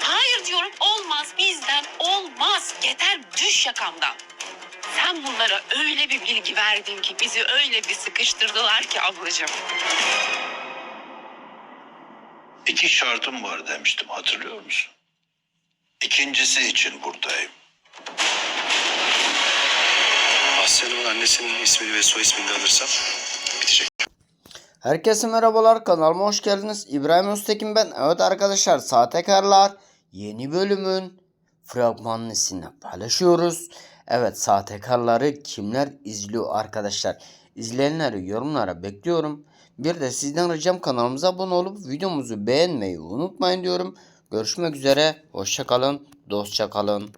Hayır diyorum olmaz bizden olmaz. Yeter düş yakamdan. Sen bunlara öyle bir bilgi verdin ki bizi öyle bir sıkıştırdılar ki ablacığım. İki şartım var demiştim hatırlıyor musun? İkincisi için buradayım. Aslı Hanım'ın annesinin ismini ve soy ismini de alırsam. Herkese merhabalar kanalıma hoş geldiniz. İbrahim Öztekin ben. Evet arkadaşlar sahtekarlar yeni bölümün fragmanını paylaşıyoruz. Evet sahtekarları kimler izliyor arkadaşlar? İzleyenleri yorumlara bekliyorum. Bir de sizden ricam kanalımıza abone olup videomuzu beğenmeyi unutmayın diyorum. Görüşmek üzere. Hoşçakalın. Dostça kalın.